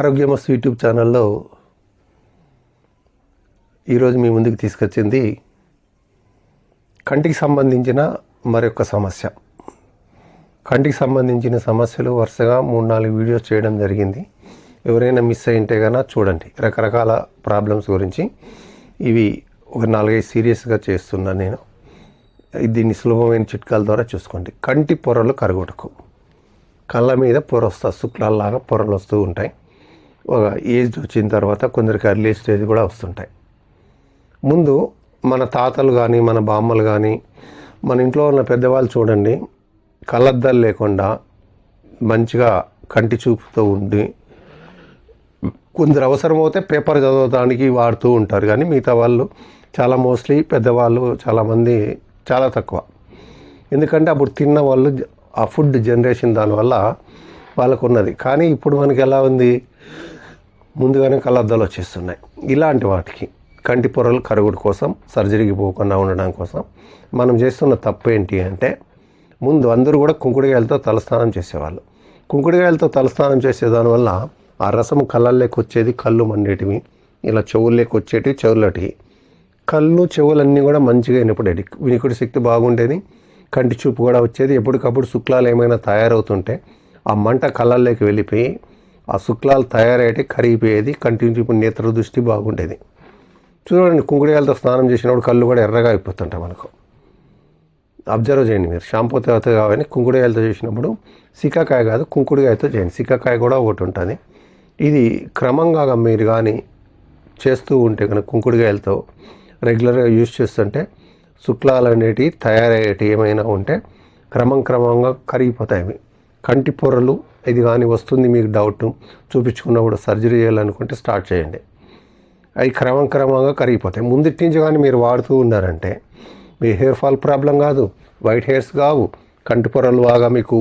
ఆరోగ్యమస్తు YouTube ఛానల్లో ఈరోజు మీ ముందుకు తీసుకొచ్చింది కంటికి సంబంధించిన మరొక సమస్య. కంటికి సంబంధించిన సమస్యలు వరుసగా మూడు నాలుగు వీడియోస్ చేయడం జరిగింది. ఎవరైనా మిస్ అయింటే కన్నా చూడండి. రకరకాల ప్రాబ్లమ్స్ గురించి ఇవి ఒక నాలుగైదు సీరియస్గా చేస్తున్నాను నేను. దీన్ని సులభమైన చిట్కాల ద్వారా చూసుకోండి. కంటి పొరలు కరగొటకు కళ్ళ మీద పొర వస్తా శుక్లాల్లాగా పొరలు వస్తూ ఉంటాయి. ఒక ఏజ్ వచ్చిన తర్వాత కొందరికి అర్లీ స్టేజ్ కూడా వస్తుంటాయి. ముందు మన తాతలు కానీ మన బామ్మలు కానీ మన ఇంట్లో ఉన్న పెద్దవాళ్ళు చూడండి కళ్ళద్దాలు లేకుండా మంచిగా కంటి చూపుతో ఉండి కొందరు అవసరమైతే పేపర్ చదవడానికి వాడుతూ ఉంటారు. కానీ మిగతా వాళ్ళు చాలా మోస్ట్లీ పెద్దవాళ్ళు చాలామంది చాలా తక్కువ. ఎందుకంటే అప్పుడు తిన్న వాళ్ళు ఆ ఫుడ్ జనరేషన్ దానివల్ల వాళ్ళకు ఉన్నది కానీ ఇప్పుడు మనకి ఎలా ఉంది? ముందుగానే కళ్ళద్దాలు వచ్చేస్తున్నాయి. ఇలాంటి వాటికి కంటి పొరలు కరుగుడు కోసం సర్జరీకి పోకుండా ఉండడం కోసం మనం చేస్తున్న తప్పు ఏంటి అంటే ముందు అందరూ కూడా కుంకుడుగాయలతో తలస్నానం చేసేవాళ్ళు. కుంకుడుకాయలతో తలస్నానం చేసే దానివల్ల ఆ రసం కళ్ళల్లోకి వచ్చేది కళ్ళు మండేటివి ఇలా చెవుల్లోకి వచ్చేటివి చెవులటివి కళ్ళు చెవులన్నీ కూడా మంచిగా వినపడేది వినికుడి శక్తి బాగుండేది కంటి చూపు కూడా వచ్చేది. ఎప్పటికప్పుడు శుక్లాలు ఏమైనా తయారవుతుంటే ఆ మంట కళ్ళల్లోకి వెళ్ళిపోయి ఆ శుక్లాలు తయారయ్యేటి కరిగిపోయేది కంటి ఇప్పుడు నేత్ర దృష్టి బాగుండేది. చూడండి కుంకుడియాలతో స్నానం చేసినప్పుడు కళ్ళు కూడా ఎర్రగా అయిపోతుంటాయి మనకు. అబ్జర్వ్ చేయండి మీరు. షాంపూ తర్వాత కావాలి కుంకుడుకాయలతో చేసినప్పుడు సికాకాయ కాదు కుంకుడుకాయతో చేయండి. సికాకాయ కూడా ఒకటి ఉంటుంది. ఇది క్రమంగా మీరు కానీ చేస్తూ ఉంటే కనుక కుంకుడుకాయలతో రెగ్యులర్గా యూజ్ చేస్తుంటే శుక్లాలు అనేటివి తయారయ్యేటివి ఏమైనా ఉంటే క్రమం క్రమంగా కరిగిపోతాయి. కంటి పొరలు ఇది కానీ వస్తుంది మీకు డౌట్ కూడా సర్జరీ చేయాలనుకుంటే స్టార్ట్ చేయండి. అవి క్రమం క్రమంగా కరిగిపోతాయి. ముందుటి నుంచి కానీ మీరు వాడుతూ ఉన్నారంటే మీ హెయిర్ ఫాల్ ప్రాబ్లం కాదు వైట్ హెయిర్స్ కావు. కంటి పొరలు బాగా మీకు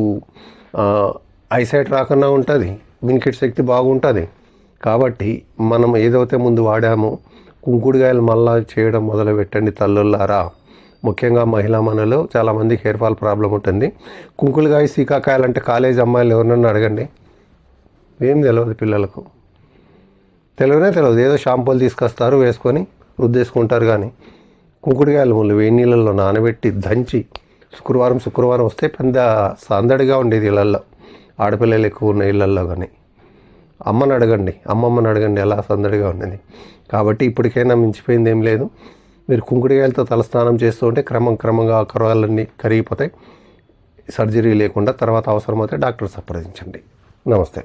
ఐసైట్ రాకుండా ఉంటుంది వినికిడ్ శక్తి బాగుంటుంది. కాబట్టి మనం ఏదైతే ముందు వాడామో కుంకుడుగాయలు మళ్ళా చేయడం మొదలు పెట్టండి తల్లుల్లారా. ముఖ్యంగా మహిళా మనలో చాలామందికి హెయిర్ ఫాల్ ప్రాబ్లం ఉంటుంది. కుంకుడుకాయ సీకాకాయలు అంటే కాలేజ్ అమ్మాయిలు ఎవరినన్నా అడగండి. ఏం తెలియదు పిల్లలకు. తెలియనే తెలియదు ఏదో షాంపూలు తీసుకొస్తారు వేసుకొని రుద్దేసుకుంటారు కానీ కుంకుడుకాయలు ముళ్ళు వేడి నీళ్ళల్లో నానబెట్టి దంచి శుక్రవారం శుక్రవారం వస్తే పెద్ద సందడిగా ఉండేది ఇళ్ళల్లో ఆడపిల్లలు ఎక్కువ ఉన్న ఇళ్ళల్లో కానీ. అమ్మని అడగండి. అమ్మమ్మని అడగండి ఎలా సందడిగా ఉండేది. కాబట్టి ఇప్పటికైనా మించిపోయింది ఏం లేదు. మీరు కుంకుడుకాయలతో తలస్నానం చేస్తూ ఉంటే క్రమం క్రమంగా ఆ కరవాలన్నీ కరిగిపోతాయి. సర్జరీ లేకుండా తర్వాత అవసరమైతే డాక్టర్ సంప్రదించండి. నమస్తే.